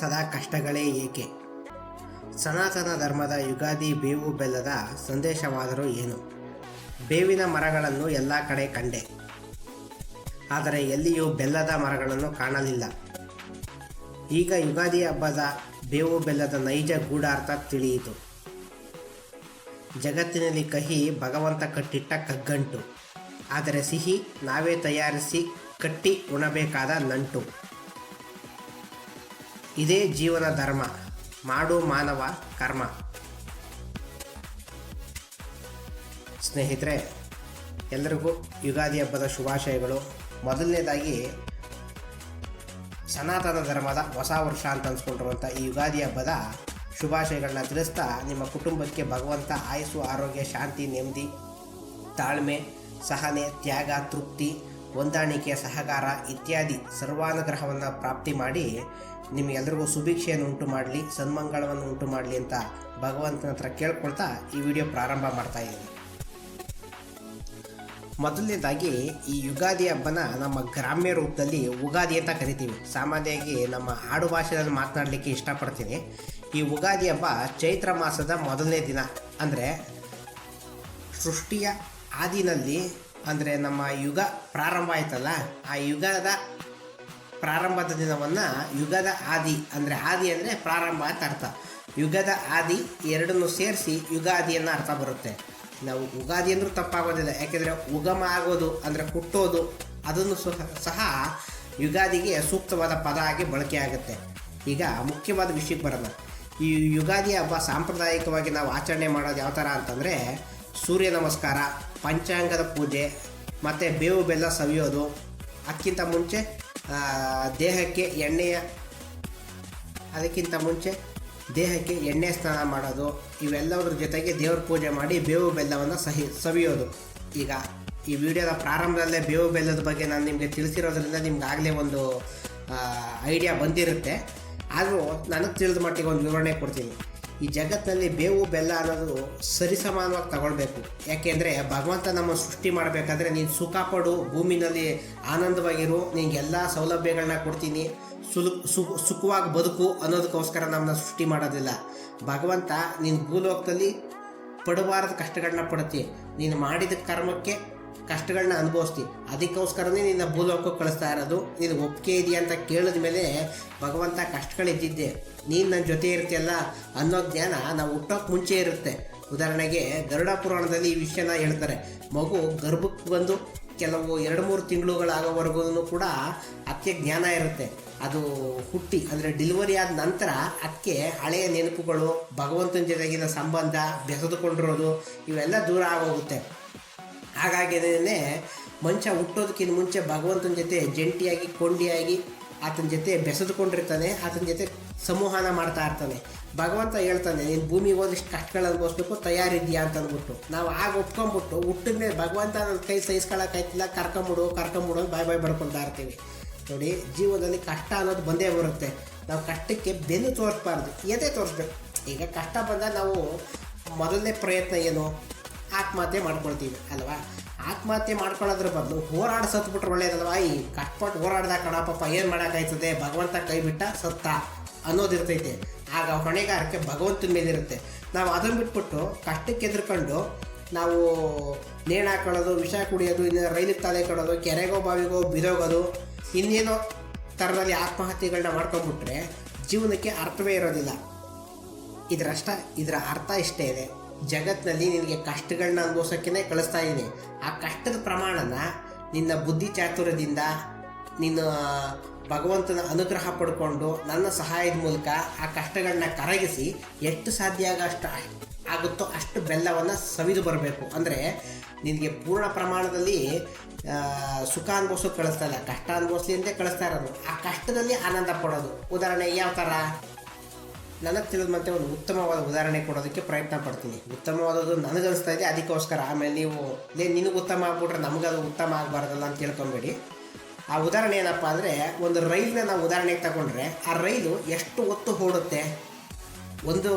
ಸದಾ ಕಷ್ಟಗಳೇ ಏಕೆ? ಸನಾತನ ಧರ್ಮದ ಯುಗಾದಿ ಬೇವು ಬೆಲ್ಲದ ಸಂದೇಶವಾದರೂ ಏನು? ಬೇವಿನ ಮರಗಳನ್ನು ಎಲ್ಲ ಕಡೆ ಕಂಡೆ. ಆದರೆ ಎಲ್ಲಿಯೂ ಬೆಲ್ಲದ ಮರಗಳನ್ನು ಕಾಣಲಿಲ್ಲ. ಈಗ ಯುಗಾದಿ ಹಬ್ಬದ ಬೇವು ಬೆಲ್ಲದ ನೈಜ ಗೂಢಾರ್ಥ ತಿಳಿಯಿತು. ಜಗತ್ತಿನಲ್ಲಿ ಕಹಿ ಭಗವಂತ ಕಟ್ಟಿಟ್ಟ ಕಗ್ಗಂಟು. ಆದರೆ ಸಿಹಿ ನಾವೇ ತಯಾರಿಸಿ ಕಟ್ಟಿ ಉಣಬೇಕಾದ ನಂಟು. ಇದೇ ಜೀವನ ಧರ್ಮ, ಮಾಡು ಮಾನವ ಕರ್ಮ. ಸ್ನೇಹಿತರೆ ಎಲ್ಲರಿಗೂ ಯುಗಾದಿ ಹಬ್ಬದ ಶುಭಾಶಯಗಳು. ಮೊದಲನೇದಾಗಿ, ಸನಾತನ ಧರ್ಮದ ಹೊಸ ವರ್ಷ ಅಂತ ಅನ್ಸ್ಕೊಂಡಿರುವಂಥ ಈ ಯುಗಾದಿ ಹಬ್ಬದ ಶುಭಾಶಯಗಳನ್ನ ತಿಳಿಸ್ತಾ ನಿಮ್ಮ ಕುಟುಂಬಕ್ಕೆ ಭಗವಂತ ಆಯಸ್ಸು, ಆರೋಗ್ಯ, ಶಾಂತಿ, ನೆಮ್ಮದಿ, ತಾಳ್ಮೆ, ಸಹನೆ, ತ್ಯಾಗ, ತೃಪ್ತಿ ಹೊಂದಾಣಿಕೆ ಸಹಕಾರ ಇತ್ಯಾದಿ ಸರ್ವಾನುಗ್ರಹವನ್ನು ಪ್ರಾಪ್ತಿ ಮಾಡಿ ನಿಮಗೆಲ್ಲರಿಗೂ ಸುಭಿಕ್ಷೆಯನ್ನು ಉಂಟು ಮಾಡಲಿ, ಸನ್ಮಂಗಳವನ್ನು ಉಂಟು ಮಾಡಲಿ ಅಂತ ಭಗವಂತನ ಹತ್ರ ಕೇಳ್ಕೊಳ್ತಾ ಈ ವಿಡಿಯೋ ಪ್ರಾರಂಭ ಮಾಡ್ತಾ ಇದ್ದೀನಿ. ಮೊದಲನೇದಾಗಿ ಈ ಯುಗಾದಿ ಹಬ್ಬನ ನಮ್ಮ ಗ್ರಾಮ್ಯ ರೂಪದಲ್ಲಿ ಉಗಾದಿ ಅಂತ ಕರಿತೀವಿ. ಸಾಮಾನ್ಯವಾಗಿ ನಮ್ಮ ಆಡು ಭಾಷೆಯಲ್ಲಿ ಮಾತನಾಡಲಿಕ್ಕೆ ಇಷ್ಟಪಡ್ತೀನಿ. ಈ ಉಗಾದಿ ಹಬ್ಬ ಚೈತ್ರ ಮಾಸದ ಮೊದಲನೇ ದಿನ. ಅಂದರೆ ಸೃಷ್ಟಿಯ ಆದಿನಲ್ಲಿ ಅಂದರೆ ನಮ್ಮ ಯುಗ ಪ್ರಾರಂಭ ಆಯ್ತಲ್ಲ, ಆ ಯುಗದ ಪ್ರಾರಂಭದ ದಿನವನ್ನು ಯುಗದ ಆದಿ ಅಂದರೆ ಆದಿ ಅಂದರೆ ಪ್ರಾರಂಭ ಅಂತ ಅರ್ಥ. ಯುಗದ ಆದಿ ಎರಡನ್ನು ಸೇರಿಸಿ ಯುಗಾದಿಯನ್ನು ಅರ್ಥ ಬರುತ್ತೆ. ನಾವು ಯುಗಾದಿ ಅಂದರೂ ತಪ್ಪಾಗೋದಿಲ್ಲ, ಯಾಕೆಂದರೆ ಉಗಮ ಆಗೋದು ಅಂದರೆ ಹುಟ್ಟೋದು ಅದನ್ನು ಸಹ ಯುಗಾದಿಗೆ ಸೂಕ್ತವಾದ ಪದ ಆಗಿ ಬಳಕೆ ಆಗುತ್ತೆ. ಈಗ ಮುಖ್ಯವಾದ ವಿಷಯಕ್ಕೆ ಬರೋಣ. ಈ ಯುಗಾದಿ ಹಬ್ಬ ಸಾಂಪ್ರದಾಯಿಕವಾಗಿ ನಾವು ಆಚರಣೆ ಮಾಡೋದು ಯಾವ ಥರ ಅಂತಂದರೆ ಸೂರ್ಯ ನಮಸ್ಕಾರ, ಪಂಚಾಂಗದ ಪೂಜೆ, ಮತ್ತು ಬೇವು ಬೆಲ್ಲ ಸವಿಯೋದು. ಅದಕ್ಕಿಂತ ಮುಂಚೆ ದೇಹಕ್ಕೆ ಎಣ್ಣೆಯ, ಅದಕ್ಕಿಂತ ಮುಂಚೆ ದೇಹಕ್ಕೆ ಎಣ್ಣೆ ಸ್ನಾನ ಮಾಡೋದು. ಇವೆಲ್ಲವರ ಜೊತೆಗೆ ದೇವ್ರ ಪೂಜೆ ಮಾಡಿ ಬೇವು ಬೆಲ್ಲವನ್ನು ಸಹಿ, ಸವಿಯೋದು. ಈಗ ಈ ವಿಡಿಯೋದ ಪ್ರಾರಂಭದಲ್ಲೇ ಬೇವು ಬೆಲ್ಲದ ಬಗ್ಗೆ ನಾನು ನಿಮಗೆ ತಿಳಿಸಿರೋದ್ರಿಂದ ನಿಮ್ಗೆ ಆಗಲೇ ಒಂದು ಐಡಿಯಾ ಬಂದಿರುತ್ತೆ. ಆದರೂ ನನಗೆ ತಿಳಿದ ಮಟ್ಟಿಗೆ ಒಂದು ವಿವರಣೆ ಕೊಡ್ತೀನಿ. ಈ ಜಗತ್ತಿನಲ್ಲಿ ಬೇವು ಬೆಲ್ಲ ಅನ್ನೋದು ಸರಿಸಮಾನವಾಗಿ ತಗೊಳ್ಬೇಕು. ಯಾಕೆಂದರೆ ಭಗವಂತ ನಮ್ಮ ಸೃಷ್ಟಿ ಮಾಡಬೇಕಾದ್ರೆ ನೀನು ಸುಖ ಪಡು, ಭೂಮಿನಲ್ಲಿ ಆನಂದವಾಗಿರು ನಿನಗೆಲ್ಲ ಸೌಲಭ್ಯಗಳನ್ನ ಕೊಡ್ತೀನಿ ಸುಖವಾಗಿ ಬದುಕು ಅನ್ನೋದಕ್ಕೋಸ್ಕರ ನಮ್ಮನ್ನ ಸೃಷ್ಟಿ ಮಾಡೋದಿಲ್ಲ. ಭಗವಂತ ನಿನ್ನ ಭೂಲೋಕದಲ್ಲಿ ಪಡಬಾರದ ಕಷ್ಟಗಳನ್ನ ಪಡುತ್ತೆ. ನೀನು ಮಾಡಿದ ಕರ್ಮಕ್ಕೆ ಕಷ್ಟಗಳನ್ನ ಅನುಭವಿಸ್ತಿ. ಅದಕ್ಕೋಸ್ಕರನೇ ನಿನ್ನ ಭೂಲೋಕಕ್ಕೆ ಕಳಿಸ್ತಾ ಇರೋದು. ನೀನು ಒಪ್ಪಿಗೆ ಇದೆಯಾ ಅಂತ ಕೇಳಿದ ಮೇಲೆ ಭಗವಂತ ಕಷ್ಟಗಳಿದ್ದಿದ್ದೆ ನೀನು ನನ್ನ ಜೊತೆ ಇರ್ತೀಯಲ್ಲ ಅನ್ನೋ ಜ್ಞಾನ ನಾವು ಹುಟ್ಟೋಕೆ ಮುಂಚೆ ಇರುತ್ತೆ. ಉದಾಹರಣೆಗೆ ಗರುಡ ಪುರಾಣದಲ್ಲಿ ಈ ವಿಷಯನ ಹೇಳ್ತಾರೆ. ಮಗು ಗರ್ಭಕ್ಕೆ ಬಂದು ಕೆಲವು ಎರಡು ಮೂರು ತಿಂಗಳುಗಳಾಗೋವರೆಗೂ ಕೂಡ ಅದಕ್ಕೆ ಜ್ಞಾನ ಇರುತ್ತೆ. ಅದು ಹುಟ್ಟಿ, ಅಂದರೆ ಡೆಲಿವರಿ ಆದ ನಂತರ ಅಕ್ಕೆ ಹಳೆಯ ನೆನಪುಗಳು, ಭಗವಂತನ ಜೊತೆಗಿನ ಸಂಬಂಧ, ಬೆಸೆದುಕೊಂಡಿರೋದು, ಇವೆಲ್ಲ ದೂರ ಆಗೋಗುತ್ತೆ. ಹಾಗಾಗಿನೇ ಮನುಷ್ಯ ಹುಟ್ಟೋದಕ್ಕಿಂತ ಮುಂಚೆ ಭಗವಂತನ ಜೊತೆ ಜಂಟಿಯಾಗಿ, ಕೊಂಡಿಯಾಗಿ ಆತನ ಜೊತೆ ಬೆಸೆದುಕೊಂಡಿರ್ತಾನೆ, ಆತನ ಜೊತೆ ಸಂವಹನ ಮಾಡ್ತಾ ಇರ್ತಾನೆ. ಭಗವಂತ ಹೇಳ್ತಾನೆ, ನೀನು ಭೂಮಿಗೆ ಹೋದಷ್ಟು ಕಷ್ಟಗಳು ಅನುಭವಿಸ್ಬೇಕು ತಯಾರಿದ್ಯಾ ಅಂತ ಅಂದ್ಬಿಟ್ಟು. ನಾವು ಆಗ ಒಪ್ಕೊಂಡ್ಬಿಟ್ಟು ಹುಟ್ಟಿದ ಮೇಲೆ ಭಗವಂತ ನನ್ನ ಕೈ ಸಹಿಸ್ಕೊಳಕ್ಕಾಯ್ತಿಲ್ಲ ಕರ್ಕೊಂಬಿಡು ಕರ್ಕೊಂಬಿಡು ಬಾಯ್ ಬಾಯ್ ಬಡ್ಕೊಳ್ತಾ ಇರ್ತೀವಿ. ನೋಡಿ, ಜೀವನದಲ್ಲಿ ಕಷ್ಟ ಅನ್ನೋದು ಬಂದೇ ಬರುತ್ತೆ. ನಾವು ಕಷ್ಟಕ್ಕೆ ಬೆನ್ನು ತೋರಿಸ್ಬಾರ್ದು, ಎದೆ ತೋರಿಸ್ಬೇಕು. ಈಗ ಕಷ್ಟ ಬಂದಾಗ ನಾವು ಮೊದಲನೇ ಪ್ರಯತ್ನ ಏನು? ಆತ್ಮಹತ್ಯೆ ಮಾಡ್ಕೊಳ್ತೀವಿ, ಅಲ್ವಾ? ಆತ್ಮಹತ್ಯೆ ಮಾಡ್ಕೊಳ್ಳೋದ್ರ ಬದಲು ಹೋರಾಡ ಸತ್ಬಿಟ್ರೆ ಒಳ್ಳೇದಲ್ವಾ? ಈ ಕಟ್ಪಟ್ ಹೋರಾಡ್ದ ಕಣಪ್ಪ ಏನು ಮಾಡೋಕ್ಕಾಯ್ತದೆ? ಭಗವಂತ ಕೈ ಬಿಟ್ಟ ಸತ್ತ ಅನ್ನೋದಿರ್ತೈತೆ. ಆಗ ಹೊಣೆಗಾರಿಕೆ ಭಗವಂತನ ಮೇಲಿರುತ್ತೆ. ನಾವು ಅದನ್ನು ಬಿಟ್ಬಿಟ್ಟು ಕಷ್ಟಕ್ಕೆ ಎದುರ್ಕೊಂಡು ನಾವು ನೇಣು ಹಾಕೊಳ್ಳೋದು, ವಿಷ ಕುಡಿಯೋದು, ಇನ್ನು ರೈಲಿಗೆ ತಲೆ ಕೊಡೋದು, ಕೆರೆಗೋ, ಬಾವಿಗೋ, ಬಿದೋಗೋದು, ಇನ್ನೇನೋ ಥರದಲ್ಲಿ ಆತ್ಮಹತ್ಯೆಗಳನ್ನ ಮಾಡ್ಕೊಂಡ್ಬಿಟ್ರೆ ಜೀವನಕ್ಕೆ ಅರ್ಥವೇ ಇರೋದಿಲ್ಲ. ಇದರಷ್ಟ, ಇದರ ಅರ್ಥ ಇಷ್ಟೇ ಇದೆ. ಜಗತ್ತಿನಲ್ಲಿ ನಿನಗೆ ಕಷ್ಟಗಳನ್ನ ಅನುಭವಿಸೋಕ್ಕೇ ಕಳಿಸ್ತಾ ಇದ್ದೀನಿ ಆ ಕಷ್ಟದ ಪ್ರಮಾಣನ ನಿನ್ನ ಬುದ್ಧಿ ಚಾತುರ್ಯದಿಂದ ನಿನ್ನ ಭಗವಂತನ ಅನುಗ್ರಹ ಪಡ್ಕೊಂಡು ನನ್ನ ಸಹಾಯದ ಮೂಲಕ ಆ ಕಷ್ಟಗಳನ್ನ ಕರಗಿಸಿ ಎಷ್ಟು ಸಾಧ್ಯ ಆಗಷ್ಟು ಆಗುತ್ತೋ ಅಷ್ಟು ಬೆಲ್ಲವನ್ನು ಸವಿದು ಬರಬೇಕು. ಅಂದರೆ ನಿನಗೆ ಪೂರ್ಣ ಪ್ರಮಾಣದಲ್ಲಿ ಸುಖ ಅನುಭವಿಸೋಕೆ ಕಳಿಸ್ತಾ ಇಲ್ಲ. ಕಷ್ಟ ಅನುಭವಿಸ್ಲಿ ಅಂತ ಕಳಿಸ್ತಾ ಇರೋದು. ಆ ಕಷ್ಟದಲ್ಲಿ ಆನಂದ ಪಡೋದು. ಉದಾಹರಣೆ ಯಾವ ಥರ ನನಗೆ ತಿಳಿದಂತೆ ಒಂದು ಉತ್ತಮವಾದ ಉದಾಹರಣೆ ಕೊಡೋದಕ್ಕೆ ಪ್ರಯತ್ನ ಪಡ್ತೀನಿ. ಉತ್ತಮವಾದದ್ದು ನನಗನ್ನಿಸ್ತಾ ಇದೆ, ಅದಕ್ಕೋಸ್ಕರ. ಆಮೇಲೆ ನೀವು, ಲೇ, ನಿನಗೆ ಉತ್ತಮ ಆಗ್ಬಿಟ್ರೆ ನಮಗದು ಉತ್ತಮ ಆಗಬಾರ್ದಲ್ಲ ಅಂತ ತಿಳ್ಕೊಬೇಡಿ. ಆ ಉದಾಹರಣೆ ಏನಪ್ಪ ಅಂದರೆ, ಒಂದು ರೈಲನ್ನ ನಾವು ಉದಾಹರಣೆಗೆ ತಗೊಂಡ್ರೆ, ಆ ರೈಲು ಎಷ್ಟು ಹೊತ್ತು ಓಡುತ್ತೆ? ಒಂದು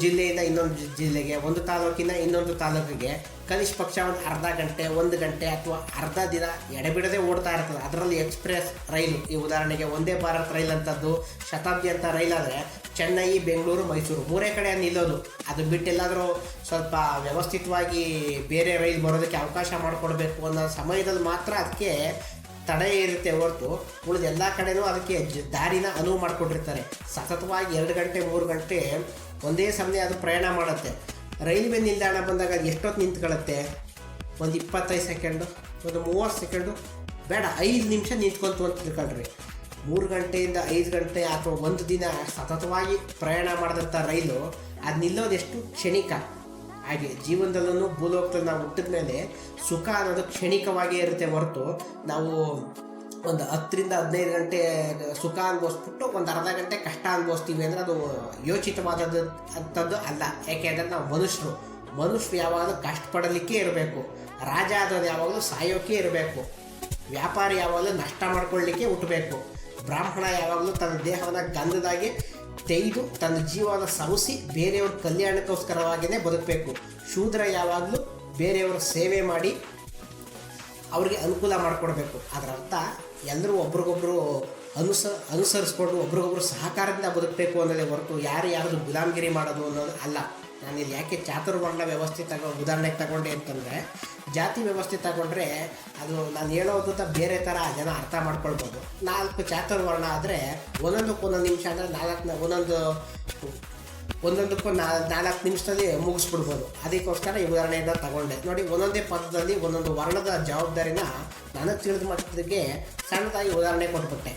ಜಿಲ್ಲೆಯಿಂದ ಇನ್ನೊಂದು ಜಿಲ್ಲೆಗೆ, ಒಂದು ತಾಲೂಕಿನ ಇನ್ನೊಂದು ತಾಲೂಕಿಗೆ ಕನಿಷ್ಠ ಪಕ್ಷ ಒಂದು ಅರ್ಧ ಗಂಟೆ, ಒಂದು ಗಂಟೆ ಅಥವಾ ಅರ್ಧ ದಿನ ಎಡೆಬಿಡದೆ ಓಡ್ತಾ ಇರ್ತದೆ. ಅದರಲ್ಲಿ ಎಕ್ಸ್ಪ್ರೆಸ್ ರೈಲು, ಈ ಉದಾಹರಣೆಗೆ ಒಂದೇ ಭಾರತ್ ರೈಲ್ ಅಂತದ್ದು, ಶತಾಬ್ದಿ ಅಂತ ರೈಲ್ ಆದರೆ ಚೆನ್ನೈ, ಬೆಂಗಳೂರು, ಮೈಸೂರು ಮೂರೇ ಕಡೆ ನಿಲ್ಲೋದು. ಅದು ಬಿಟ್ಟು ಎಲ್ಲಾದರೂ ಸ್ವಲ್ಪ ವ್ಯವಸ್ಥಿತವಾಗಿ ಬೇರೆ ರೈಲ್ ಬರೋದಕ್ಕೆ ಅವಕಾಶ ಮಾಡಿಕೊಡ್ಬೇಕು ಅನ್ನೋ ಸಮಯದಲ್ಲಿ ಮಾತ್ರ ಅದಕ್ಕೆ ತಡೆ ಇರುತ್ತೆ ಹೊರತು ಉಳಿದ ಎಲ್ಲ ಕಡೆನೂ ಅದಕ್ಕೆ ದಾರಿನ ಅನುವು ಮಾಡಿಕೊಟ್ಟಿರ್ತಾರೆ ಸತತವಾಗಿ ಎರಡು ಗಂಟೆ, ಮೂರು ಗಂಟೆ ಒಂದೇ ಸಮಯ ಅದು ಪ್ರಯಾಣ ಮಾಡುತ್ತೆ. ರೈಲ್ವೆ ನಿಲ್ದಾಣ ಬಂದಾಗ ಅದು ಎಷ್ಟೊತ್ತು ನಿಂತ್ಕೊಳ್ಳುತ್ತೆ? ಒಂದು ಇಪ್ಪತ್ತೈದು ಸೆಕೆಂಡು, ಒಂದು ಮೂವತ್ತು ಸೆಕೆಂಡು, ಬೇಡ, ಐದು ನಿಮಿಷ ನಿಂತ್ಕೊಂತು ಅಂತ ತಿಳ್ಕೊಳ್ರಿ. ಮೂರು ಗಂಟೆಯಿಂದ ಐದು ಗಂಟೆ ಅಥವಾ ಒಂದು ದಿನ ಸತತವಾಗಿ ಪ್ರಯಾಣ ಮಾಡಿದಂಥ ರೈಲು ಅದು ನಿಲ್ಲೋದೆಷ್ಟು ಕ್ಷಣಿಕ? ಹಾಗೆ ಜೀವನದಲ್ಲೂ ಭೂಲೋಕದಲ್ಲಿ ನಾವು ಹುಟ್ಟಿದ ಮೇಲೆ ಸುಖ ಅನ್ನೋದು ಕ್ಷಣಿಕವಾಗಿ ಇರುತ್ತೆ ಹೊರತು ನಾವು ಒಂದು ಹತ್ತರಿಂದ ಹದಿನೈದು ಗಂಟೆ ಸುಖ ಅನುಭವಿಸ್ಬಿಟ್ಟು ಒಂದು ಅರ್ಧ ಗಂಟೆ ಕಷ್ಟ ಅನುಭವಿಸ್ತೀವಿ ಅಂದರೆ ಅದು ಯೋಚಿತವಾದದ್ದು ಅಂಥದ್ದು ಅಲ್ಲ. ಯಾಕೆಂದರೆ ನಾವು ಮನುಷ್ಯರು. ಮನುಷ್ಯರು ಯಾವಾಗಲೂ ಕಷ್ಟಪಡಲಿಕ್ಕೆ ಇರಬೇಕು. ರಾಜ ಆದವ್ರು ಯಾವಾಗಲೂ ಸಾಯೋಕೆ ಇರಬೇಕು. ವ್ಯಾಪಾರಿ ಯಾವಾಗಲೂ ನಷ್ಟ ಮಾಡ್ಕೊಳ್ಳಿಕ್ಕೆ ಹುಟ್ಟಬೇಕು. ಬ್ರಾಹ್ಮಣ ಯಾವಾಗಲೂ ತನ್ನ ದೇಹವನ್ನು ಗಂಧದಾಗಿ ತೆಗೆದು ತನ್ನ ಜೀವನ ಸವಸಿ ಬೇರೆಯವ್ರ ಕಲ್ಯಾಣಕ್ಕೋಸ್ಕರವಾಗಿಯೇ ಬದುಕಬೇಕು. ಶೂದ್ರ ಯಾವಾಗಲೂ ಬೇರೆಯವರ ಸೇವೆ ಮಾಡಿ ಅವ್ರಿಗೆ ಅನುಕೂಲ ಮಾಡಿಕೊಡ್ಬೇಕು. ಅದರ ಅರ್ಥ ಎಲ್ಲರೂ ಒಬ್ರಿಗೊಬ್ರು ಅನುಸ, ಅನುಸರಿಸ್ಕೊಂಡು ಒಬ್ರಿಗೊಬ್ರು ಸಹಕಾರದಿಂದ ಬದುಕಬೇಕು ಅನ್ನೋದೇ ಹೊರತು ಯಾರು ಯಾರ್ದು ಗುಲಾಮಗಿರಿ ಮಾಡೋದು ಅನ್ನೋದು ಅಲ್ಲ. ನಾನು ಇಲ್ಲಿ ಯಾಕೆ ಚಾತುರ್ವರ್ಣ ವ್ಯವಸ್ಥೆ ತಗೋ ಉದಾಹರಣೆಗೆ ತಗೊಂಡೆ ಅಂತಂದರೆ, ಜಾತಿ ವ್ಯವಸ್ಥೆ ತಗೊಂಡ್ರೆ ಅದು ನಾನು ಹೇಳೋದು ಬೇರೆ ಥರ ಜನ ಅರ್ಥ ಮಾಡ್ಕೊಳ್ಬೋದು. ನಾಲ್ಕು ಚಾತುರ್ವರ್ಣ ಆದರೆ ಒಂದೊಂದಕ್ಕೆ ಒಂದೊಂದು ನಿಮಿಷ ಅಂದರೆ ನಾಲ್ಕು ಒಂದೊಂದು ಒಂದೊಂದಕ್ಕೂ ನಾ ನಾಲ್ಕು ನಿಮಿಷದಲ್ಲಿ ಮುಗಿಸ್ಬಿಡ್ಬೋದು. ಅದಕ್ಕೋಸ್ಕರ ಈ ಉದಾಹರಣೆಯನ್ನು ತಗೊಂಡೆ. ನೋಡಿ, ಒಂದೊಂದೇ ಪದದಲ್ಲಿ ಒಂದೊಂದು ವರ್ಣದ ಜವಾಬ್ದಾರಿನ ನನಗೆ ತಿಳಿದ ಮಟ್ಟಿಗೆ ಸಣ್ಣದಾಗಿ ಉದಾಹರಣೆ ಕೊಟ್ಬಿಟ್ಟೆ.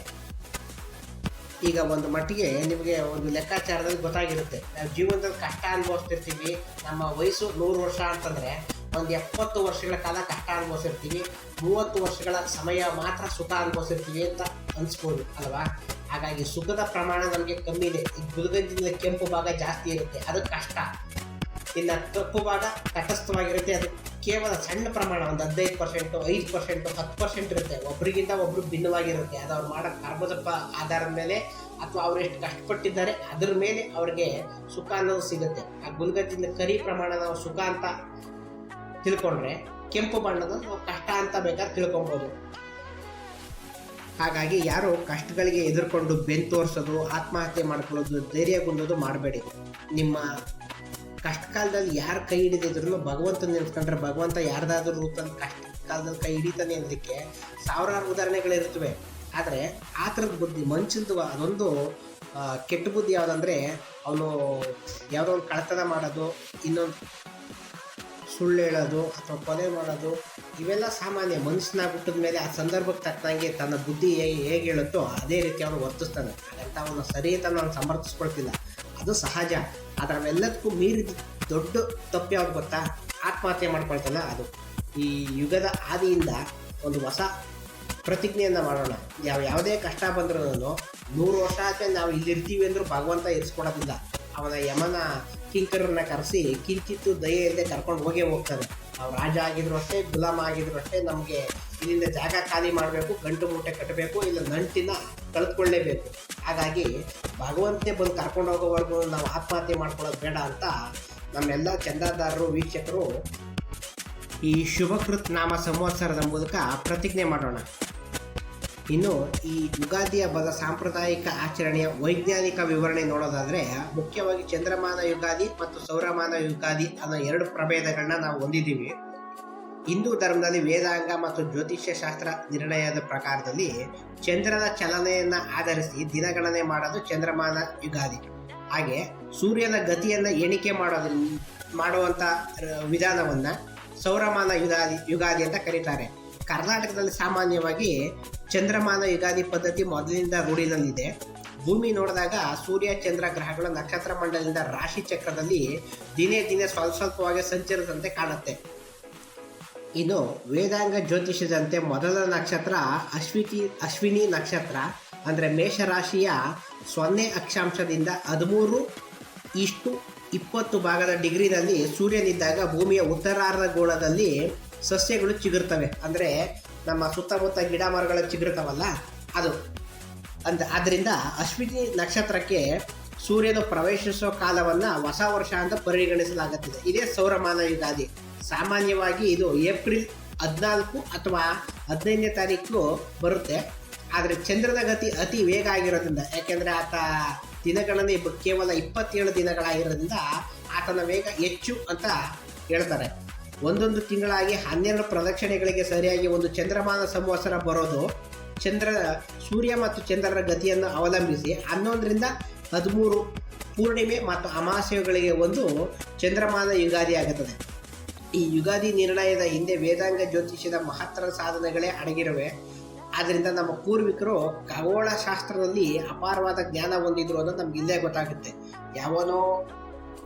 ಈಗ ಒಂದು ಮಟ್ಟಿಗೆ ನಿಮಗೆ ಒಂದು ಲೆಕ್ಕಾಚಾರದಲ್ಲಿ ಗೊತ್ತಾಗಿರುತ್ತೆ. ನಾವು ಜೀವನದಲ್ಲಿ ಕಷ್ಟ ಅನುಭವಿಸ್ತಿರ್ತೀವಿ. ನಮ್ಮ ವಯಸ್ಸು ನೂರು ವರ್ಷ ಅಂತಂದರೆ ಒಂದು ಎಪ್ಪತ್ತು ವರ್ಷಗಳ ಕಾಲ ಕಷ್ಟ ಅನುಭವಿಸಿರ್ತೀವಿ. ಮೂವತ್ತು ವರ್ಷಗಳ ಸಮಯ ಮಾತ್ರ ಸುಖ ಅನುಭವಿಸಿರ್ತೀವಿ ಅಂತ ಅನಿಸ್ಬೋದು, ಅಲ್ವಾ? ಹಾಗಾಗಿ ಸುಖದ ಪ್ರಮಾಣ ನಮಗೆ ಕಮ್ಮಿ ಇದೆ ಈ ಗುಲ್ಗಂಜಿನ ಕೆಂಪು ಭಾಗ ಜಾಸ್ತಿ ಇರುತ್ತೆ. ಅದು ಕಷ್ಟ. ಇನ್ನು ತಪ್ಪು ಭಾಗ ತಟಸ್ಥವಾಗಿರುತ್ತೆ. ಅದು ಕೇವಲ ಸಣ್ಣ ಪ್ರಮಾಣ, ಒಂದು ಹದಿನೈದು ಪರ್ಸೆಂಟು, ಐದು ಪರ್ಸೆಂಟು, ಹತ್ತು ಪರ್ಸೆಂಟ್ ಇರುತ್ತೆ. ಒಬ್ರಿಗಿಂತ ಒಬ್ರು ಭಿನ್ನವಾಗಿರುತ್ತೆ. ಅದು ಅವ್ರು ಮಾಡೋ ಕರ್ಮದಪ್ಪ ಆಧಾರದ ಮೇಲೆ ಅಥವಾ ಅವ್ರು ಎಷ್ಟು ಕಷ್ಟಪಟ್ಟಿದ್ದಾರೆ, ಅದ್ರ ಮೇಲೆ ಅವ್ರಿಗೆ ಸುಖ ಅನ್ನೋದು ಸಿಗುತ್ತೆ. ಆ ಗುಲ್ಗತ್ತಿಂದ ಕರಿ ಪ್ರಮಾಣ ನಾವು ಸುಖ ಅಂತ ತಿಳ್ಕೊಂಡ್ರೆ, ಕೆಂಪು ಬಣ್ಣದ ಕಷ್ಟ ಅಂತ ಬೇಕಾದ್ರೆ ತಿಳ್ಕೊಬೋದು. ಹಾಗಾಗಿ ಯಾರು ಕಷ್ಟಗಳಿಗೆ ಎದುರ್ಕೊಂಡು ಬೆನ್ ತೋರಿಸೋದು, ಆತ್ಮಹತ್ಯೆ ಮಾಡ್ಕೊಳ್ಳೋದು ಧೈರ್ಯಗೊಂಡೋದು ಮಾಡಬೇಡಿ. ನಿಮ್ಮ ಕಷ್ಟ ಕಾಲದಲ್ಲಿ ಯಾರು ಕೈ ಹಿಡಿದಿದ್ರು ಭಗವಂತ ನೆನೆಸ್ಕೊಂಡ್ರೆ ಭಗವಂತ ಯಾರ್ದಾದ್ರೂ ತನ್ನ ಕಷ್ಟ ಕಾಲದಲ್ಲಿ ಕೈ ಹಿಡಿತಾನೆ ಅನ್ನೋದಕ್ಕೆ ಸಾವಿರಾರು ಉದಾಹರಣೆಗಳಿರ್ತವೆ ಆದರೆ ಆ ಥರದ ಬುದ್ಧಿ, ಮನುಷ್ಯಂದು ಅದೊಂದು ಕೆಟ್ಟ ಬುದ್ಧಿ ಯಾವುದಂದ್ರೆ ಅವನು ಯಾವುದೋ ಒಂದು ಕಳ್ತನ ಮಾಡೋದು, ಇನ್ನೊಂದು ಸುಳ್ಳು ಹೇಳೋದು ಅಥವಾ ಕೊಲೆ ಮಾಡೋದು, ಇವೆಲ್ಲ ಸಾಮಾನ್ಯ ಮನುಷ್ಯನಾಗಿ ಹುಟ್ಟಿದ ಮೇಲೆ ಆ ಸಂದರ್ಭಕ್ಕೆ ತಕ್ಕಂಗೆ ತನ್ನ ಬುದ್ಧಿ ಹೇಗೆ ಹೇಗೆ ಹೇಳುತ್ತೋ ಅದೇ ರೀತಿ ಅವನು ವರ್ತಿಸ್ತಾನೆ. ಹಾಗಂತ ಅವನು ಸರಿ ಅಂತ ಸಮರ್ಥಿಸ್ಕೊಳ್ತಿಲ್ಲ. ಅದು ಸಹಜ. ಅದರ ಅವೆಲ್ಲದಕ್ಕೂ ಮೀರಿದ ದೊಡ್ಡ ತಪ್ಪು ಯಾವ್ದು ಗೊತ್ತಾ? ಆತ್ಮಹತ್ಯೆ ಮಾಡ್ಕೊಳ್ತಲ್ಲ ಅದು. ಈ ಯುಗದ ಆದಿಯಿಂದ ಒಂದು ಹೊಸ ಪ್ರತಿಜ್ಞೆಯನ್ನು ಮಾಡೋಣ. ಯಾವ ಯಾವುದೇ ಕಷ್ಟ ಬಂದ್ರೂ ನೂರು ವರ್ಷ ಆದರೆ ನಾವು ಇಲ್ಲಿರ್ತೀವಿ ಅಂದರೂ ಭಗವಂತ ಇರಿಸ್ಕೊಡೋದಿಲ್ಲ. ಅವನ ಯಮನ ಕಿಂಕರನ್ನ ಕರೆಸಿ ಕಿಂಚಿತ್ತು ದಯೆ ಇಲ್ಲದೆ ಕರ್ಕೊಂಡು ಹೋಗೇ ಹೋಗ್ತಾನೆ. ನಾವು ರಾಜ ಆಗಿದ್ರು ಅಷ್ಟೇ, ಗುಲಾಮ ಆಗಿದ್ರು ಅಷ್ಟೇ, ನಮಗೆ ಇಲ್ಲಿಂದ ಜಾಗ ಖಾಲಿ ಮಾಡಬೇಕು, ಗಂಟು ಮೂಟೆ ಕಟ್ಟಬೇಕು ಇಲ್ಲ ನಂಟಿನ ಕಳೆದುಕೊಳ್ಳೇಬೇಕು ಹಾಗಾಗಿ ಭಗವಂತೆ ಬಂದು ಕರ್ಕೊಂಡು ಹೋಗೋವರೆಗೂ ನಾವು ಆತ್ಮಹತ್ಯೆ ಮಾಡ್ಕೊಳ್ಳೋದು ಬೇಡ ಅಂತ ನಮ್ಮೆಲ್ಲ ಚಂದಾದಾರರು, ವೀಕ್ಷಕರು ಈ ಶುಭಕೃತ್ ನಾಮ ಸಂವತ್ಸರದ ಮೂಲಕ ಪ್ರತಿಜ್ಞೆ ಮಾಡೋಣ. ಇನ್ನು ಈ ಯುಗಾದಿ ಹಬ್ಬದ ಸಾಂಪ್ರದಾಯಿಕ ಆಚರಣೆಯ ವೈಜ್ಞಾನಿಕ ವಿವರಣೆ ನೋಡೋದಾದರೆ ಮುಖ್ಯವಾಗಿ ಚಂದ್ರಮಾನ ಯುಗಾದಿ ಮತ್ತು ಸೌರಮಾನ ಯುಗಾದಿ ಅನ್ನೋ ಎರಡು ಪ್ರಭೇದಗಳನ್ನ ನಾವು ಹೊಂದಿದ್ದೀವಿ. ಹಿಂದೂ ಧರ್ಮದಲ್ಲಿ ವೇದಾಂಗ ಮತ್ತು ಜ್ಯೋತಿಷ್ಯ ಶಾಸ್ತ್ರ ನಿರ್ಣಯದ ಪ್ರಕಾರದಲ್ಲಿ ಚಂದ್ರನ ಚಲನೆಯನ್ನ ಆಧರಿಸಿ ದಿನಗಣನೆ ಮಾಡೋದು ಚಂದ್ರಮಾನ ಯುಗಾದಿ. ಹಾಗೆ ಸೂರ್ಯನ ಗತಿಯನ್ನ ಎಣಿಕೆ ಮಾಡೋದ್ರ ಮಾಡುವಂತ ವಿಧಾನವನ್ನ ಸೌರಮಾನ ಯುಗಾದಿ ಯುಗಾದಿ ಅಂತ ಕರೀತಾರೆ. ಕರ್ನಾಟಕದಲ್ಲಿ ಸಾಮಾನ್ಯವಾಗಿ ಚಂದ್ರಮಾನ ಯುಗಾದಿ ಪದ್ಧತಿ ಮೊದಲಿನಿಂದ ರೂಢಿನಲ್ಲಿದೆ. ಭೂಮಿ ನೋಡಿದಾಗ ಸೂರ್ಯ, ಚಂದ್ರ ಗ್ರಹಗಳು ನಕ್ಷತ್ರ ಮಂಡಲದಿಂದ ರಾಶಿ ಚಕ್ರದಲ್ಲಿ ದಿನೇ ದಿನೇ ಸ್ವಲ್ಪ ಸ್ವಲ್ಪವಾಗಿ ಸಂಚರಿದಂತೆ ಕಾಣುತ್ತೆ. ಇನ್ನು ವೇದಾಂಗ ಜ್ಯೋತಿಷದಂತೆ ಮೊದಲ ನಕ್ಷತ್ರ ಅಶ್ವಿತಿ, ಅಶ್ವಿನಿ ನಕ್ಷತ್ರ, ಅಂದರೆ ಮೇಷರಾಶಿಯ ಸೊನ್ನೆ ಅಕ್ಷಾಂಶದಿಂದ ಹದಿಮೂರು ಇಷ್ಟು ಇಪ್ಪತ್ತು ಭಾಗದ ಡಿಗ್ರಿನಲ್ಲಿ ಸೂರ್ಯನಿದ್ದಾಗ ಭೂಮಿಯ ಉತ್ತರಾರ್ಧ ಗೋಳದಲ್ಲಿ ಸಸ್ಯಗಳು ಚಿಗುರ್ತವೆ. ಅಂದರೆ ನಮ್ಮ ಸುತ್ತಮುತ್ತ ಗಿಡ ಮರಗಳು ಚಿಗುರ್ತವಲ್ಲ ಅದು. ಅಂದ ಆದ್ದರಿಂದ ಅಶ್ವಿನಿ ನಕ್ಷತ್ರಕ್ಕೆ ಸೂರ್ಯನು ಪ್ರವೇಶಿಸುವ ಕಾಲವನ್ನು ಹೊಸ ವರ್ಷ ಅಂತ ಪರಿಗಣಿಸಲಾಗುತ್ತದೆ. ಇದೇ ಸೌರಮಾನ ಯುಗಾದಿ. ಸಾಮಾನ್ಯವಾಗಿ ಇದು ಏಪ್ರಿಲ್ ಹದಿನಾಲ್ಕು ಅಥವಾ ಹದಿನೈದನೇ ತಾರೀಕು ಬರುತ್ತೆ. ಆದರೆ ಚಂದ್ರನ ಗತಿ ಅತಿ ವೇಗ ಆಗಿರೋದ್ರಿಂದ, ಯಾಕೆಂದರೆ ಆತ ದಿನಗಳಲ್ಲಿ ಕೇವಲ ಇಪ್ಪತ್ತೇಳು ದಿನಗಳಾಗಿರೋದ್ರಿಂದ ಆತನ ವೇಗ ಹೆಚ್ಚು ಅಂತ ಹೇಳ್ತಾರೆ. ಒಂದೊಂದು ತಿಂಗಳಾಗಿ ಹನ್ನೆರಡು ಪ್ರದಕ್ಷಿಣೆಗಳಿಗೆ ಸರಿಯಾಗಿ ಒಂದು ಚಂದ್ರಮಾನ ಸಂವತ್ಸರ ಬರೋದು, ಚಂದ್ರ, ಸೂರ್ಯ ಮತ್ತು ಚಂದ್ರರ ಗತಿಯನ್ನು ಅವಲಂಬಿಸಿ ಹನ್ನೊಂದರಿಂದ ಹದಿಮೂರು ಪೂರ್ಣಿಮೆ ಮತ್ತು ಅಮಾವಾಸ್ಯೆಗಳಿಗೆ ಒಂದು ಚಂದ್ರಮಾನ ಯುಗಾದಿ ಆಗುತ್ತದೆ ಈ ಯುಗಾದಿ ನಿರ್ಣಯದ ಹಿಂದೆ ವೇದಾಂಗ ಜ್ಯೋತಿಷ್ಯದ ಮಹತ್ತರ ಸಾಧನೆಗಳೇ ಅಡಗಿರುವೆ. ಆದ್ದರಿಂದ ನಮ್ಮ ಪೂರ್ವಿಕರು ಖಗೋಳ ಶಾಸ್ತ್ರದಲ್ಲಿ ಅಪಾರವಾದ ಜ್ಞಾನ ಹೊಂದಿದ್ರು ಅನ್ನೋದು ನಮ್ಗೆ ಇಲ್ಲೇ ಗೊತ್ತಾಗುತ್ತೆ. ಯಾವನೋ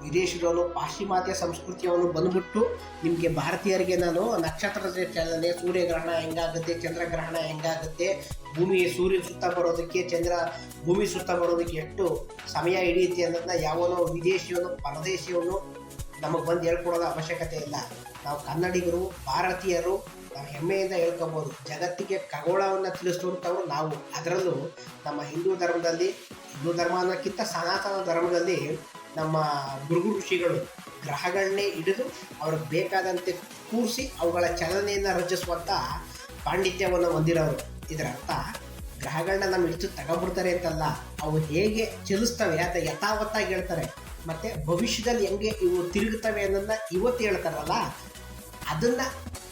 ವಿದೇಶದವನು ಪಾಶ್ಚಿಮಾತ್ಯ ಸಂಸ್ಕೃತಿಯವನು ಬಂದ್ಬಿಟ್ಟು ನಿಮಗೆ ಭಾರತೀಯರಿಗೆ ನಾನು ನಕ್ಷತ್ರದ ಚಲನೆ, ಸೂರ್ಯಗ್ರಹಣ ಹೆಂಗಾಗುತ್ತೆ, ಚಂದ್ರಗ್ರಹಣ ಹೆಂಗಾಗುತ್ತೆ ಭೂಮಿ ಸೂರ್ಯ ಸುತ್ತ ಬರೋದಕ್ಕೆ, ಚಂದ್ರ ಭೂಮಿ ಸುತ್ತ ಬರೋದಕ್ಕೆ ಎಷ್ಟು ಸಮಯ ಹಿಡಿಯುತ್ತೆ ಅನ್ನೋದನ್ನ ಯಾವನೋ ವಿದೇಶಿಯವನು ಪರದೇಶಿಯವನು ನಮಗೆ ಬಂದು ಹೇಳ್ಕೊಡೋದು ಅವಶ್ಯಕತೆ ಇಲ್ಲ. ನಾವು ಕನ್ನಡಿಗರು, ಭಾರತೀಯರು, ನಾವು ಹೆಮ್ಮೆಯಿಂದ ಹೇಳ್ಕೊಬೋದು. ಜಗತ್ತಿಗೆ ಖಗೋಳವನ್ನು ತಿಳಿಸುವಂಥವ್ರು ನಾವು. ಅದರಲ್ಲೂ ನಮ್ಮ ಹಿಂದೂ ಧರ್ಮದಲ್ಲಿ, ಹಿಂದೂ ಧರ್ಮ ಅನ್ನೋಕ್ಕಿಂತ ಸನಾತನ ಧರ್ಮದಲ್ಲಿ ನಮ್ಮ ಗುರುಗು ಋಷಿಗಳು ಗ್ರಹಗಳನ್ನೇ ಹಿಡಿದು ಅವ್ರಿಗೆ ಬೇಕಾದಂತೆ ಕೂರಿಸಿ ಅವುಗಳ ಚಲನೆಯನ್ನು ರಚಿಸುವಂಥ ಪಾಂಡಿತ್ಯವನ್ನು ಹೊಂದಿರೋರು. ಇದರ ಅರ್ಥ ಗ್ರಹಗಳನ್ನ ನಮ್ಮ ಹಿಡಿತು ತಗೊಂಡ್ಬಿಡ್ತಾರೆ ಅಂತಲ್ಲ, ಅವು ಹೇಗೆ ಚಲಿಸ್ತವೆ ಅಂತ ಯಥಾವತ್ತಾಗಿ ಹೇಳ್ತಾರೆ. ಮತ್ತೆ ಭವಿಷ್ಯದಲ್ಲಿ ಹೆಂಗೆ ಇವು ತಿರುಗುತ್ತವೆ ಅನ್ನೋದನ್ನ ಇವತ್ತು ಹೇಳ್ತಾರಲ್ಲ, ಅದನ್ನ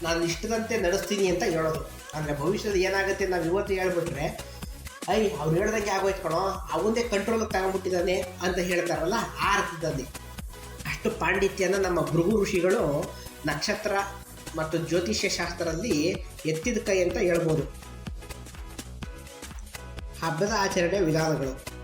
ನಾನು ಇಷ್ಟದಂತೆ ನಡೆಸ್ತೀನಿ ಅಂತ ಹೇಳೋದು. ಅಂದ್ರೆ ಭವಿಷ್ಯದಲ್ಲಿ ಏನಾಗುತ್ತೆ ನಾವು ಇವತ್ತು ಹೇಳ್ಬಿಟ್ರೆ, ಐ, ಅವ್ರು ಹೇಳ್ದಂಗೆ ಆಗೋಯ್ತು ಕಣೋ ಅವಂದೇ ಕಂಟ್ರೋಲ್ ತಗೊಂಡ್ಬಿಟ್ಟಿದ್ದಾನೆ ಅಂತ ಹೇಳ್ತಾರಲ್ಲ ಆ ಅರ್ಥದಲ್ಲಿ. ಅಷ್ಟು ಪಾಂಡಿತ್ಯನ ನಮ್ಮ ಭೃಗು ಋಷಿಗಳು ನಕ್ಷತ್ರ ಮತ್ತು ಜ್ಯೋತಿಷ್ಯ ಶಾಸ್ತ್ರದಲ್ಲಿ ಎತ್ತಿದ ಕೈ ಅಂತ ಹೇಳ್ಬೋದು. ಹಬ್ಬದ ಆಚರಣೆ ವಿಧಾನಗಳು.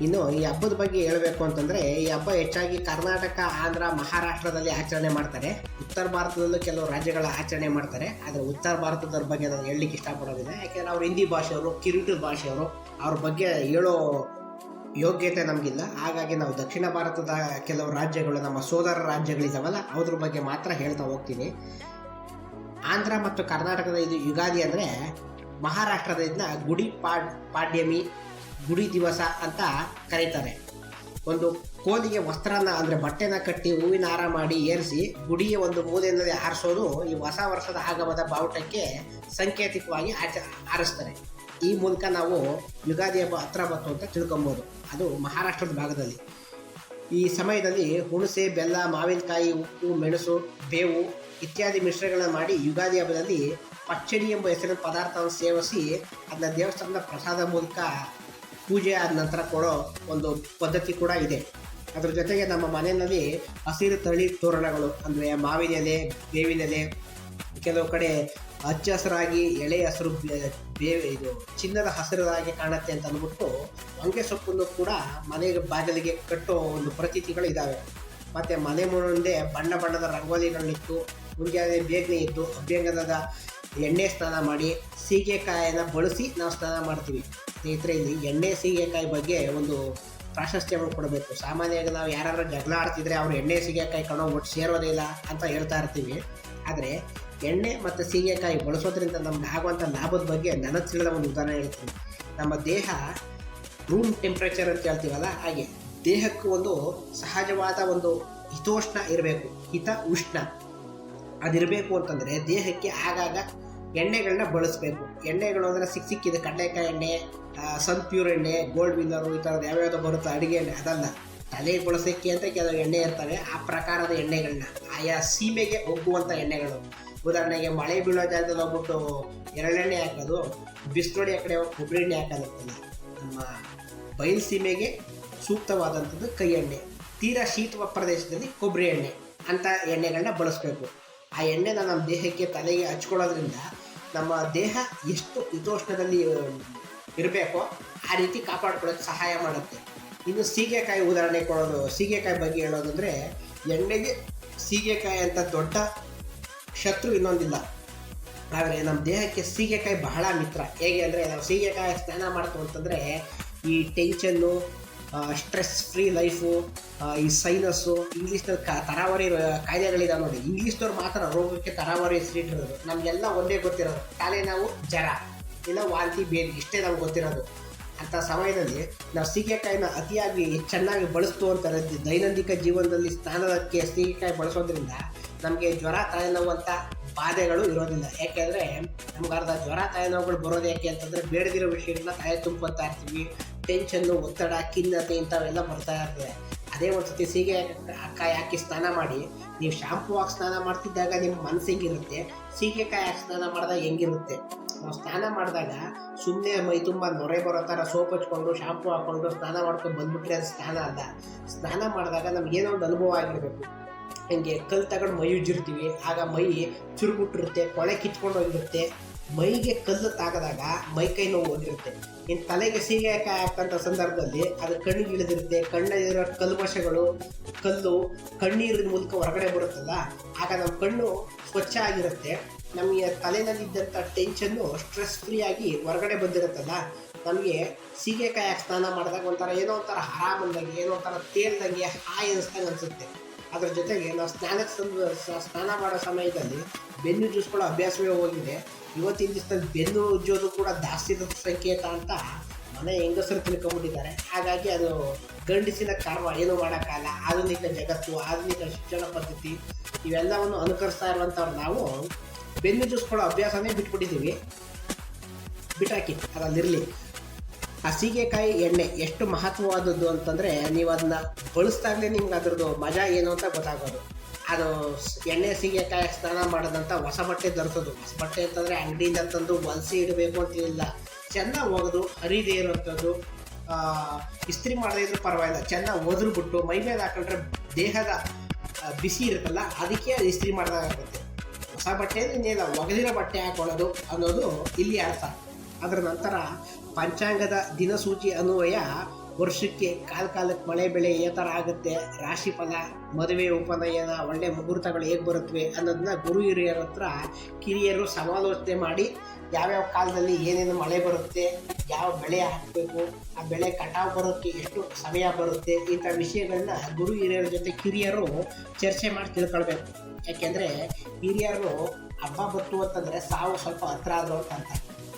ಇನ್ನು ಈ ಹಬ್ಬದ ಬಗ್ಗೆ ಹೇಳಬೇಕು ಅಂತಂದರೆ, ಈ ಹಬ್ಬ ಹೆಚ್ಚಾಗಿ ಕರ್ನಾಟಕ, ಆಂಧ್ರ, ಮಹಾರಾಷ್ಟ್ರದಲ್ಲಿ ಆಚರಣೆ ಮಾಡ್ತಾರೆ. ಉತ್ತರ ಭಾರತದಲ್ಲೂ ಕೆಲವು ರಾಜ್ಯಗಳ ಆಚರಣೆ ಮಾಡ್ತಾರೆ. ಆದರೆ ಉತ್ತರ ಭಾರತದ ಬಗ್ಗೆ ನಾನು ಹೇಳಲಿಕ್ಕೆ ಇಷ್ಟಪಡೋದಿಲ್ಲ. ಯಾಕೆಂದ್ರೆ ಅವ್ರು ಹಿಂದಿ ಭಾಷೆಯವರು, ಕಿರುಟು ಭಾಷೆಯವರು, ಅವ್ರ ಬಗ್ಗೆ ಹೇಳೋ ಯೋಗ್ಯತೆ ನಮಗಿಲ್ಲ. ಹಾಗಾಗಿ ನಾವು ದಕ್ಷಿಣ ಭಾರತದ ಕೆಲವು ರಾಜ್ಯಗಳು, ನಮ್ಮ ಸೋದರ ರಾಜ್ಯಗಳಿದಾವಲ್ಲ ಅದ್ರ ಬಗ್ಗೆ ಮಾತ್ರ ಹೇಳ್ತಾ ಹೋಗ್ತೀನಿ. ಆಂಧ್ರ ಮತ್ತು ಕರ್ನಾಟಕದ ಇದು ಯುಗಾದಿ ಅಂದರೆ ಮಹಾರಾಷ್ಟ್ರದ ಇದನ್ನ ಗುಡಿ ಪಾಡ್, ಪಾಡ್ಯಮಿ, ಗುಡಿ ದಿವಸ ಅಂತ ಕರೀತಾರೆ. ಒಂದು ಕೋಲಿಗೆ ವಸ್ತ್ರನ ಅಂದರೆ ಬಟ್ಟೆನ ಕಟ್ಟಿ ಹೂವಿನ ಹಾರ ಮಾಡಿ ಏರಿಸಿ ಗುಡಿಯ ಒಂದು ಮೂಲೆಯಲ್ಲಿ ಹಾರಿಸೋದು ಈ ಹೊಸ ವರ್ಷದ ಆಗಮದ ಬಾವುಟಕ್ಕೆ ಸಾಂಕೇತಿಕವಾಗಿ ಆಚ, ಹಾರಿಸ್ತಾರೆ. ಈ ಮೂಲಕ ನಾವು ಯುಗಾದಿ ಹಬ್ಬ ಹತ್ರ ಬಂತು ಅಂತ ತಿಳ್ಕೊಬೋದು. ಅದು ಮಹಾರಾಷ್ಟ್ರದ ಭಾಗದಲ್ಲಿ. ಈ ಸಮಯದಲ್ಲಿ ಹುಣಸೆ, ಬೆಲ್ಲ, ಮಾವಿನಕಾಯಿ ಉಪ್ಪು ಮೆಣಸು, ಬೇವು ಇತ್ಯಾದಿ ಮಿಶ್ರಗಳನ್ನು ಮಾಡಿ ಯುಗಾದಿ ಹಬ್ಬದಲ್ಲಿ ಪಚ್ಚಡಿ ಎಂಬ ಹೆಸರಿನ ಪದಾರ್ಥವನ್ನು ಸೇವಿಸಿ ಅದನ್ನ ದೇವಸ್ಥಾನದ ಪ್ರಸಾದ ಮೂಲಕ ಪೂಜೆ ಆದ ನಂತರ ಕೊಡೋ ಒಂದು ಪದ್ಧತಿ ಕೂಡ ಇದೆ. ಅದರ ಜೊತೆಗೆ ನಮ್ಮ ಮನೆಯಲ್ಲಿ ಹಸಿರು ತಳಿ ತೋರಣಗಳು, ಅಂದರೆ ಮಾವಿನ ಎಲೆ, ಬೇವಿನ ಎಲೆ, ಕೆಲವು ಕಡೆ ಹಚ್ಚ ಹಸಿರಾಗಿ ಎಳೆ ಹಸಿರು, ಬೇ- ಇದು ಚಿನ್ನದ ಹಸಿರಾಗಿ ಕಾಣುತ್ತೆ ಅಂತ ಅಂದ್ಬಿಟ್ಟು ಹೊಂಗೆ ಸೊಪ್ಪನ್ನು ಕೂಡ ಮನೆಗೆ ಬಾಗಿಲಿಗೆ ಕಟ್ಟೋ ಒಂದು ಪ್ರತೀತಿಗಳು ಇದ್ದಾವೆ ಮತ್ತು ಮನೆ ಮುಂದೆ ಬಣ್ಣ ಬಣ್ಣದ ರಂಗೋಲಿಗಳನ್ನಿಟ್ಟು ಮುಂಜಾನೆ ಬೇಗನೆ ಇತ್ತು ಅಭ್ಯಂಗನದ ಎಣ್ಣೆ ಸ್ನಾನ ಮಾಡಿ ಸೀಗೆಕಾಯನ್ನು ಬಳಸಿ ನಾವು ಸ್ನಾನ ಮಾಡ್ತೀವಿ. ಸ್ನೇಹಿತರೆ, ಇಲ್ಲಿ ಎಣ್ಣೆ ಸೀಗೆಕಾಯಿ ಬಗ್ಗೆ ಒಂದು ಪ್ರಾಶಸ್ತ್ಯವನ್ನು ಕೊಡಬೇಕು. ಸಾಮಾನ್ಯವಾಗಿ ನಾವು ಯಾರಾದ್ರೂ ಜಗಳ ಆಡ್ತಿದ್ರೆ ಅವ್ರು ಎಣ್ಣೆ ಸೀಗೆಕಾಯಿ ಕಣೋ ಒಟ್ಟು ಸೇರೋದಿಲ್ಲ ಅಂತ ಹೇಳ್ತಾ ಇರ್ತೀವಿ. ಆದರೆ ಎಣ್ಣೆ ಮತ್ತು ಸೀಗೆಕಾಯಿ ಬಳಸೋದ್ರಿಂದ ನಮ್ಗೆ ಆಗುವಂಥ ಲಾಭದ ಬಗ್ಗೆ ನನಗೆ ತಿಳಿದ ಒಂದು ಉದಾಹರಣೆ ಹೇಳ್ತೀನಿ. ನಮ್ಮ ದೇಹ ರೂಮ್ ಟೆಂಪ್ರೇಚರ್ ಅಂತ ಹೇಳ್ತೀವಲ್ಲ, ಹಾಗೆ ದೇಹಕ್ಕೂ ಒಂದು ಸಹಜವಾದ ಒಂದು ಹಿತೋಷ್ಣ ಇರಬೇಕು. ಹಿತ ಉಷ್ಣ. ಅದಿರಬೇಕು ಅಂತಂದರೆ ದೇಹಕ್ಕೆ ಆಗಾಗ ಎಣ್ಣೆಗಳನ್ನ ಬಳಸಬೇಕು. ಎಣ್ಣೆಗಳು ಅಂದರೆ ಸಿಕ್ಕ ಸಿಕ್ಕಿದೆ ಕಡಲೆಕಾಯಿ ಎಣ್ಣೆ ಸನ್ ಪ್ಯೂರ್ ಎಣ್ಣೆ ಗೋಲ್ಡ್ ವಿನ್ನರು ಈ ಥರದ್ದು ಯಾವ್ಯಾವುದೋ ಬರುತ್ತೆ ಅಡುಗೆ ಎಣ್ಣೆ ಅದಲ್ಲ ತಲೆಗೆ ಬಳಸೋಕ್ಕೆ ಅಂತ ಕೆಲವು ಎಣ್ಣೆ ಇರ್ತವೆ. ಆ ಪ್ರಕಾರದ ಎಣ್ಣೆಗಳನ್ನ ಆಯಾ ಸೀಮೆಗೆ ಒಗ್ಗುವಂಥ ಎಣ್ಣೆಗಳು. ಉದಾಹರಣೆಗೆ ಮಳೆ ಬೀಳೋ ಜಾಗದಲ್ಲಿ ಹೋಗ್ಬಿಟ್ಟು ಎರಳೆಣ್ಣೆ ಹಾಕೋದು, ಬಿಸ್ನೋಡಿ ಆ ಕಡೆ ಕೊಬ್ಬರಿ ಎಣ್ಣೆ ಹಾಕೋದಿರ್ತಲ್ಲ ನಮ್ಮ ಬಯಲು ಸೀಮೆಗೆ ಸೂಕ್ತವಾದಂಥದ್ದು ಕೈ ಎಣ್ಣೆ. ತೀರಾ ಶೀತ ಪ್ರದೇಶದಲ್ಲಿ ಕೊಬ್ಬರಿ ಎಣ್ಣೆ ಅಂತ ಎಣ್ಣೆಗಳನ್ನ ಬಳಸಬೇಕು. ಆ ಎಣ್ಣೆನ ನಮ್ಮ ದೇಹಕ್ಕೆ ತಲೆಗೆ ಹಚ್ಕೊಳ್ಳೋದ್ರಿಂದ ನಮ್ಮ ದೇಹ ಎಷ್ಟು ಹಿತೋಷ್ಣದಲ್ಲಿ ಇರಬೇಕೋ ಆ ರೀತಿ ಕಾಪಾಡ್ಕೊಳ್ಳೋಕೆ ಸಹಾಯ ಮಾಡುತ್ತೆ. ಇನ್ನು ಸೀಗೆಕಾಯಿ ಉದಾಹರಣೆ ಕೊಡೋದು, ಸೀಗೆಕಾಯಿ ಬಗ್ಗೆ ಹೇಳೋದಂದ್ರೆ ಎಣ್ಣೆಗೆ ಸೀಗೆಕಾಯಿ ಅಂತ ದೊಡ್ಡ ಶತ್ರು ಇನ್ನೊಂದಿಲ್ಲ. ಆದರೆ ನಮ್ಮ ದೇಹಕ್ಕೆ ಸೀಗೆಕಾಯಿ ಬಹಳ ಮಿತ್ರ. ಹೇಗೆ ಅಂದರೆ ನಾವು ಸೀಗೆಕಾಯಿ ಸ್ನಾನ ಮಾಡ್ತು ಅಂತಂದರೆ ಈ ಟೆನ್ಷನ್ನು ಸ್ಟ್ರೆಸ್ ಫ್ರೀ ಲೈಫು ಈ ಸೈನಸ್ಸು ಇಂಗ್ಲೀಷ್ನಲ್ಲಿ ಕ ತರಾವರಿ ಕಾಯಿಲೆಗಳಿದಾವೆ ನೋಡಿ. ಇಂಗ್ಲೀಷ್ನವ್ರು ಮಾತ್ರ ರೋಗಕ್ಕೆ ತರಾವರಿ ಹೆಸರಿಟ್ಟಿರೋದು ನಮಗೆಲ್ಲ ಒಂದೇ ಗೊತ್ತಿರೋದು. ತಲೆನೋವು ಜ್ವರ, ಇಲ್ಲ ವಾಂತಿ ಬೇರೆ ಇಷ್ಟೇ ನಮ್ಗೆ ಗೊತ್ತಿರೋದು. ಅಂಥ ಸಮಯದಲ್ಲಿ ನಾವು ಸೀಗೆಕಾಯಿನ ಅತಿಯಾಗಿ ಚೆನ್ನಾಗಿ ಬಳಸ್ತು ಅಂತಾರೆ ದೈನಂದಿಕ ಜೀವನದಲ್ಲಿ ಸ್ನಾನಕ್ಕೆ ಸೀಗೆಕಾಯಿ ಬಳಸೋದ್ರಿಂದ ನಮಗೆ ಜ್ವರ ತಲೆನೋವು ಅಂತ ಬಾಧೆಗಳು ಇರೋದಿಲ್ಲ. ಯಾಕೆಂದರೆ ನಮ್ಗೆ ಅರ್ಧ ಜ್ವರ ತಲೆನೋವುಗಳು ಬರೋದು ಯಾಕೆ ಅಂತಂದರೆ ಬೇಡದಿರೋ ವಿಷಯಗಳನ್ನ ತಲೆ ತುಂಬ್ಕೊತಾ ಇರ್ತೀವಿ. ಟೆನ್ಷನ್ನು ಒತ್ತಡ ಖಿನ್ನತೆ ಇಂಥವೆಲ್ಲ ಬರ್ತಾ ಇರ್ತದೆ. ಅದೇ ಒಂದು ಸತಿ ಸೀಗೆ ಕಾಯಿ ಹಾಕಿ ಸ್ನಾನ ಮಾಡಿ, ನೀವು ಶಾಂಪು ಹಾಕಿ ಸ್ನಾನ ಮಾಡ್ತಿದ್ದಾಗ ನಿಮ್ಮ ಮನಸ್ಸು ಹೆಂಗಿರುತ್ತೆ? ಸೀಗೆಕಾಯಿ ಹಾಕಿ ಸ್ನಾನ ಮಾಡಿದಾಗ ಹೆಂಗಿರುತ್ತೆ? ನಾವು ಸ್ನಾನ ಮಾಡಿದಾಗ ಸುಮ್ಮನೆ ಮೈ ತುಂಬ ನೊರೆ ಬರೋ ಥರ ಸೋಪ್ ಹಚ್ಕೊಂಡು ಶಾಂಪು ಹಾಕ್ಕೊಂಡು ಸ್ನಾನ ಮಾಡ್ಕೊಂಡು ಬಂದ್ಬಿಟ್ರೆ ಅದು ಸ್ನಾನ ಅಲ್ಲ. ಸ್ನಾನ ಮಾಡಿದಾಗ ನಮ್ಗೇನೋ ಒಂದು ಅನುಭವ ಆಗಿರಬೇಕು. ಹಂಗೆ ಕಲ್ ತಗೊಂಡು ಮೈ ಉಜ್ಜಿರ್ತೀವಿ, ಆಗ ಮೈ ಚುರುಗುಟ್ಟಿರುತ್ತೆ ಕೊಳೆ ಕಿತ್ಕೊಂಡು ಹೋಗಿರುತ್ತೆ. ಮೈಗೆ ಕಲ್ಲು ತಾಗದಾಗ ಮೈ ಕೈ ನೋವು ಹೋಗಿರುತ್ತೆ ಇನ್ನು ತಲೆಗೆ ಸೀಗೆ ಹಾಕಂತ ಸಂದರ್ಭದಲ್ಲಿ ಅದು ಕಣ್ಣಿಗೆ ಇಳಿದಿರುತ್ತೆ ಕಣ್ಣಲ್ಲಿರೋ ಕಲ್ಮಶಗಳು, ಕಲ್ಲು, ಕಣ್ಣೀರಿನ ಮೂಲಕ ಹೊರಗಡೆ ಬರುತ್ತಲ್ಲ, ಆಗ ನಮ್ಮ ಕಣ್ಣು ಸ್ವಚ್ಛ ಆಗಿರುತ್ತೆ. ನಮಗೆ ತಲೆನಲ್ಲಿದ್ದಂಥ ಟೆನ್ಷನ್ನು ಸ್ಟ್ರೆಸ್ ಫ್ರೀ ಆಗಿ ಹೊರಗಡೆ ಬಂದಿರುತ್ತಲ್ಲ, ನಮಗೆ ಸೀಗೆಕಾಯಿ ಸ್ನಾನ ಮಾಡಿದಾಗ ಒಂಥರ ಏನೋ ಒಂಥರ ಆರಾಮ್ ಬಂದಾಗ ಏನೋ ಒಂಥರ ತೇಲ್ದಂಗೆ ಹಾಯ್ ಅನಿಸ್ದಂಗೆ ಅನಿಸುತ್ತೆ. ಅದ್ರ ಜೊತೆಗೆ ನಾವು ಸ್ನಾನಕ್ಕೆ ಸ್ನಾನ ಮಾಡೋ ಸಮಯದಲ್ಲಿ ಬೆನ್ನು ಜ್ಯೂಸ್ಗಳ ಅಭ್ಯಾಸವೇ ಹೋಗಿದೆ. ಇವತ್ತಿನ ದಿವಸದಲ್ಲಿ ಬೆನ್ನು ಉಜ್ಜೋದು ಕೂಡ ದಾಸ್ತಿದ ಸಂಕೇತ ಅಂತ ಮನೆ ಹೆಂಗಸರು ತಿಳ್ಕೊಂಬಿಟ್ಟಿದ್ದಾರೆ ಹಾಗಾಗಿ ಅದು ಗಂಡಸಿನ ಕರ್ಮ ಏನು ಮಾಡೋಕ್ಕಾಗಲ್ಲ. ಆಧುನಿಕ ಜಗತ್ತು, ಆಧುನಿಕ ಶಿಕ್ಷಣ ಪದ್ಧತಿ ಇವೆಲ್ಲವನ್ನು ಅನುಕರಿಸ್ತಾ ಇರುವಂಥವ್ರು ನಾವು. ಬೆನ್ನು ಜೂಸ್ಕೊಳ್ಳೋ ಅಭ್ಯಾಸನೇ ಬಿಟ್ಬಿಟ್ಟಿದ್ದೀವಿ. ಬಿಟ್ಟಾಕಿ ಅದಲ್ಲಿರಲಿ ಆ ಸೀಗೆಕಾಯಿ ಎಣ್ಣೆ ಎಷ್ಟು ಮಹತ್ವವಾದದ್ದು ಅಂತಂದರೆ ನೀವು ಅದನ್ನ ಬಳಸ್ದಾಗಲೇ ನಿಮ್ಗೆ ಅದ್ರದ್ದು ಮಜಾ ಏನು ಅಂತ ಗೊತ್ತಾಗೋದು. ಅದು ಎಣ್ಣೆ ಸೀಗೆಕಾಯಿ ಸ್ನಾನ ಮಾಡಿದಂಥ ಹೊಸ ಬಟ್ಟೆ ಧರಿಸೋದು ಹೊಸ ಬಟ್ಟೆ ಅಂತಂದರೆ ಅಂಗಡಿಯಿಂದ ತಂದು ಹೊಲಿಸಿ ಇಡಬೇಕು ಅಂತಿಲ್ಲ ಚೆನ್ನಾಗಿ ಒಗೆದು ಹರಿದೇ ಇರೋಂಥದ್ದು ಆ, ಇಸ್ತ್ರಿ ಮಾಡದೇ ಇದ್ರೂ ಪರವಾಗಿಲ್ಲ. ಚೆನ್ನಾಗಿ ಒದ್ರು ಬಿಟ್ಟು ಮೈ ಮೇಲೆ ಹಾಕೊಂಡ್ರೆ ದೇಹದ ಬಿಸಿ ಇರುತ್ತಲ್ಲ ಅದಕ್ಕೆ ಅದು ಇಸ್ತ್ರಿ ಮಾಡಿದಾಗುತ್ತೆ ಹೊಸ ಬಟ್ಟೆ ಇನ್ನೇನ ಒಗೆದಿರೋ ಬಟ್ಟೆ ಹಾಕೊಳ್ಳೋದು ಅನ್ನೋದು ಇಲ್ಲಿ ಅರ್ಥ. ಅದರ ನಂತರ ಪಂಚಾಂಗದ ದಿನಸೂಚಿ ಅನ್ವಯ ವರ್ಷಕ್ಕೆ ಕಾಲ ಕಾಲಕ್ಕೆ ಮಳೆ, ಬೆಳೆ ಯಾವ ಥರ ಆಗುತ್ತೆ, ರಾಶಿ ಫಲ, ಮದುವೆ, ಉಪನಯನ, ಒಳ್ಳೆ ಮುಹೂರ್ತಗಳು ಹೇಗೆ ಬರುತ್ತವೆ ಅನ್ನೋದನ್ನ ಗುರು ಹಿರಿಯರ ಹತ್ರ ಕಿರಿಯರು ಸಮಾಲೋಚನೆ ಮಾಡಿ ಯಾವ್ಯಾವ ಕಾಲದಲ್ಲಿ ಏನೇನು ಮಳೆ ಬರುತ್ತೆ, ಯಾವ ಬೆಳೆ ಹಾಕಬೇಕು, ಆ ಬೆಳೆ ಕಟಾವು ಬರೋಕ್ಕೆ ಎಷ್ಟು ಸಮಯ ಬರುತ್ತೆ ಇಂಥ ವಿಷಯಗಳನ್ನ ಗುರು ಹಿರಿಯರ ಜೊತೆ ಕಿರಿಯರು ಚರ್ಚೆ ಮಾಡಿ ತಿಳ್ಕೊಳ್ಬೇಕು ಯಾಕೆಂದರೆ ಹಿರಿಯರು ಹಬ್ಬ ಬತ್ತು ಅಂತಂದರೆ ಸಾವು ಸ್ವಲ್ಪ ಹತ್ರ ಆದರು ಅಂತ.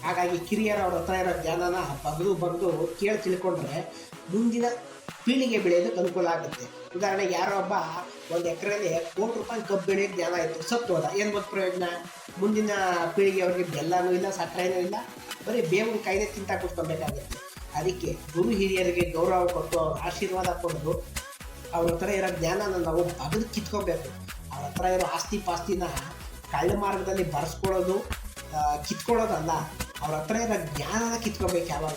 ಹಾಗಾಗಿ ಕಿರಿಯರ ಅವ್ರ ಹತ್ರ ಇರೋ ಜ್ಞಾನನ ಬಗ್ದು ಬಗ್ದು ಕೇಳಿ ತಿಳ್ಕೊಂಡ್ರೆ ಮುಂದಿನ ಪೀಳಿಗೆ ಬೆಳೆಯೋದಕ್ಕೆ ಅನುಕೂಲ ಆಗುತ್ತೆ. ಉದಾಹರಣೆಗೆ ಯಾರೋ ಒಬ್ಬ ಒಂದು ಎಕರೆಯಲ್ಲಿ ಕೋಟಿ ರೂಪಾಯಿ ಕಬ್ಬು ಬೆಳೆಯೋದು ಜ್ಞಾನ ಆಯಿತು ಸತ್ತು ಹೋದ. ಏನು ಮತ್ತು ಪ್ರಯೋಜನ? ಮುಂದಿನ ಪೀಳಿಗೆ ಅವ್ರಿಗೆ ಬೆಲ್ಲನೂ ಇಲ್ಲ, ಸಕ್ಕರೆನೂ ಇಲ್ಲ. ಬರೀ ಬೇವಿನ ಕಾಯ್ದೆ ತಿಂತ ಕೂತ್ಕೊಬೇಕಾಗುತ್ತೆ. ಅದಕ್ಕೆ ಗುರು ಹಿರಿಯರಿಗೆ ಗೌರವ ಕೊಟ್ಟು ಅವ್ರ ಆಶೀರ್ವಾದ ಕೊಡೋದು ಅವ್ರ ಹತ್ರ ಇರೋ ಜ್ಞಾನನ ನಾವು ಅಗದು ಕಿತ್ಕೊಬೇಕು. ಅವ್ರ ಹತ್ರ ಇರೋ ಆಸ್ತಿ ಪಾಸ್ತಿನ ಕಳ್ಳ ಮಾರ್ಗದಲ್ಲಿ ಬರೆಸ್ಕೊಳ್ಳೋದು ಕಿತ್ಕೊಳ್ಳೋದಲ್ಲ. ಅವ್ರ ಹತ್ರ ಇರೋ ಜ್ಞಾನನ ಕಿತ್ಕೊಬೇಕು ಯಾವಾಗ?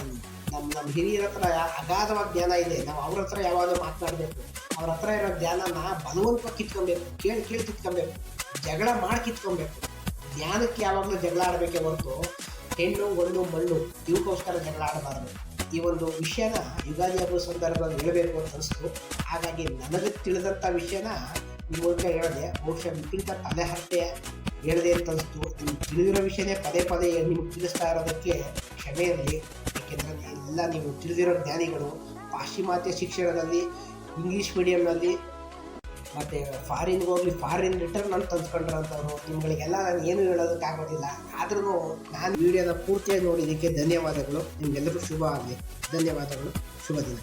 ನಮ್ಮ ನಮ್ಮ ಹಿರಿಯರ ಹತ್ರ ಅಗಾಧವಾದ ಜ್ಞಾನ ಇದೆ. ನಾವು ಅವ್ರ ಹತ್ರ ಯಾವಾಗಲೂ ಮಾತನಾಡಬೇಕು. ಅವ್ರ ಹತ್ರ ಇರೋ ಜ್ಞಾನನ ಬಲವಂತವಾಗಿ ಕಿತ್ಕೊಬೇಕು. ಕೇಳಿ ಕೇಳಿ ಕಿತ್ಕೊಬೇಕು. ಜಗಳ ಮಾಡಿ ಕಿತ್ಕೊಬೇಕು. ಜ್ಞಾನಕ್ಕೆ ಯಾವಾಗಲೂ ಜಗಳ ಆಡಬೇಕೇ ಹೊರತು ಹೆಣ್ಣು, ಗಂಡು, ಮಣ್ಣು ಇವಕ್ಕೋಸ್ಕರ ಜಗಳ ಆಡಬಾರದು. ಈ ಒಂದು ವಿಷಯನ ಯುಗಾದಿ ಹಬ್ಬದ ಸಂದರ್ಭದಲ್ಲಿ ಹೇಳಬೇಕು ಅಂತ ಅನಿಸ್ತು. ಹಾಗಾಗಿ ನನಗೆ ತಿಳಿದಂಥ ವಿಷಯನ ಈ ಮೂಲಕ ಹೇಳಿದೆ, ಬಹುಶಃ ನಿಮ್ಗಿಂತ ತಲೆ ಹರಟೆ ಹೇಳಿದೆ ಅಂತ ನೀವು ತಿಳಿದಿರೋ ವಿಷಯನೇ ಪದೇ ಪದೇ ನಿಮ್ಗೆ ತಿಳಿಸ್ತಾ ಇರೋದಕ್ಕೆ ಕ್ಷಮೆ ಇರಲಿ ಏಕೆಂದರೆ ಎಲ್ಲ ನೀವು ತಿಳಿದಿರೋ ಜ್ಞಾನಿಗಳು ಪಾಶ್ಚಿಮಾತ್ಯ ಶಿಕ್ಷಣದಲ್ಲಿ, ಇಂಗ್ಲೀಷ್ ಮೀಡಿಯಂನಲ್ಲಿ ಮತ್ತು ಫಾರಿನ್ಗೆ ಹೋಗಿ ಫಾರಿನ್ ರಿಟರ್ನ್ ಅಂತ ತಂದ್ಕೊಂಡ್ರಂಥವ್ರು ನಿಮ್ಗಳಿಗೆಲ್ಲ ನಾನು ಏನು ಹೇಳೋದಕ್ಕಾಗೋದಿಲ್ಲ ಆದ್ರೂ ನಾನು ವಿಡಿಯೋನ ಪೂರ್ತಿಯಾಗಿ ನೋಡಿದ್ದಕ್ಕೆ ಧನ್ಯವಾದಗಳು. ನಿಮಗೆಲ್ಲರಿಗೂ ಶುಭ ಆಗಲಿ. ಧನ್ಯವಾದಗಳು. ಶುಭ ದಿನ.